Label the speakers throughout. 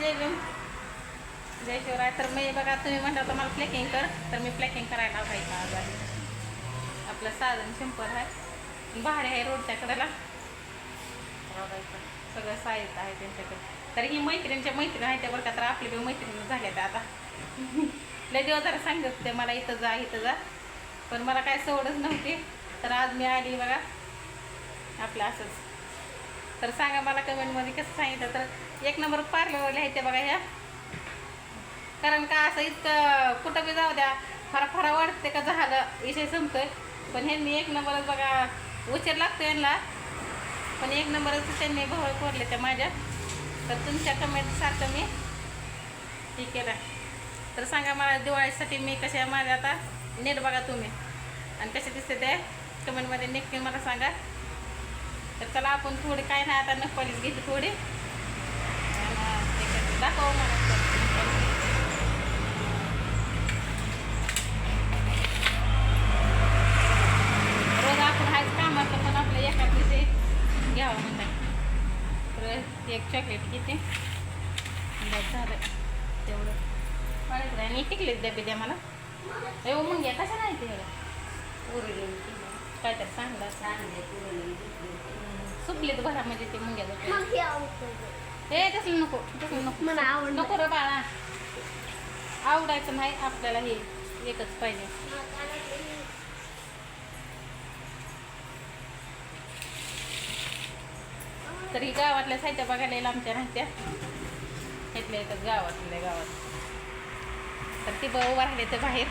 Speaker 1: जय भीम. जय शिवराय. तर मी बघा तुम्ही म्हणता तर मला प्लॅकिंग कर. तर मी प्लॅकिंग करायला पाहिजे आज आहे आपलं साधन सिंपल आहे. भाडे आहे रोडच्या कडेला. सगळं साहित्य आहे त्यांच्याकडे. तर ही मैत्रिणीच्या मैत्रीण आहे त्या बरं का तर आपली बी मैत्रिणी झाल्या त्या आता. लय दिवस जरा सांगत होते मला इथं जा इथं जा. पण मला काय सवडच नव्हती. तर आज मी आली बघा. आपलं असंच. तर सांगा मला कमेंटमध्ये कसं सांगितलं. तर एक नंबर पार्लरवर लिहायचे बघा ह्या. कारण का असं इतकं कुठं बी जाऊ द्या फार फार वाटते का झालं विषय संपतोय. पण ह्यांनी एक नंबरच बघा उशीर लागतो यांना. पण एक नंबरच त्यांनी भोवळ कोरले त्या माझ्या. तर तुमच्या कमेंटसारखं मी हे केलं. तर सांगा मला दिवाळीसाठी मी कशा माझ्या आता? नेट बघा तुम्ही. आणि कसे दिसते ते कमेंटमध्ये नक्की मला सांगा. तर चला आपण थोडी काय नाही आता नखपालीच घेते थोडी. दाखव मला रोज आपण हायच कामाचं पण आपलं एका दिवशी घ्यावं म्हणतात. तर एक चॉकलेट घेते. झालं. तेवढं. आणि टिकलेच डबे द्या मला. एवढं मग घ्या कसं नाही ते काय तर चांगलं सुकलेत भरा म्हणजे ते मुंग्या हे तसलं नको तसलं नको. नको रे बाळा. आवडायचं नाही आपल्याला हे एकच पाहिजे. तर ही गावातल्या साहित्य बघायला येईल आमच्या राहत्या. इथल्या इथं गावातल्या गावात. तर ती ब उभा राहिले ते बाहेर.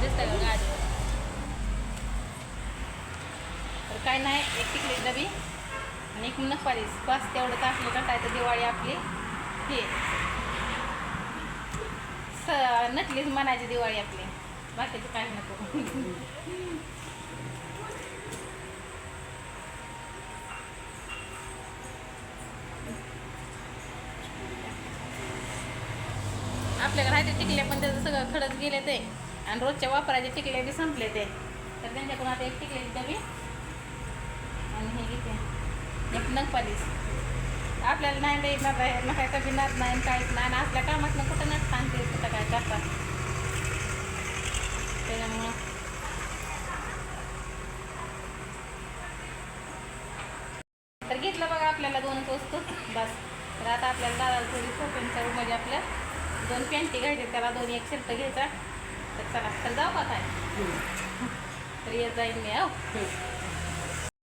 Speaker 1: दिसतं का गाडीवर तर काय नाही एक तिकडे डबी आणि एक नफारीस बस तेवढं असलं का काय तर दिवाळी आपली. हे. स नटलीच म्हणायची दिवाळी आपली. बाकीचं काही नको. आपल्याकडे राहते टिकले पण त्याचं सगळं खडच गेले ते. आणि रोजच्या वापराचे टिकले बी संपले ते. तर त्यांच्याकडून आता एक टिकले डबी आणि हे घेते एक नगपालीस आपल्याला नाही लई नका नका कधी नात नाही काहीच नाही. आणि असल्या कामात ना कुठं नट सांगते कुठं काय करतात त्याच्यामुळं. तर घेतलं बघा आपल्याला दोनच वस्तू बस. तर आता आपल्याला दादाला थोडी शॉपिंगच्या रूममध्ये आपल्या दोन पॅन्टी घ्यायचे त्याला दोन एक शर्ट घ्यायचा. तर चला तर जाऊ का काय तर येत जाईन मी हो.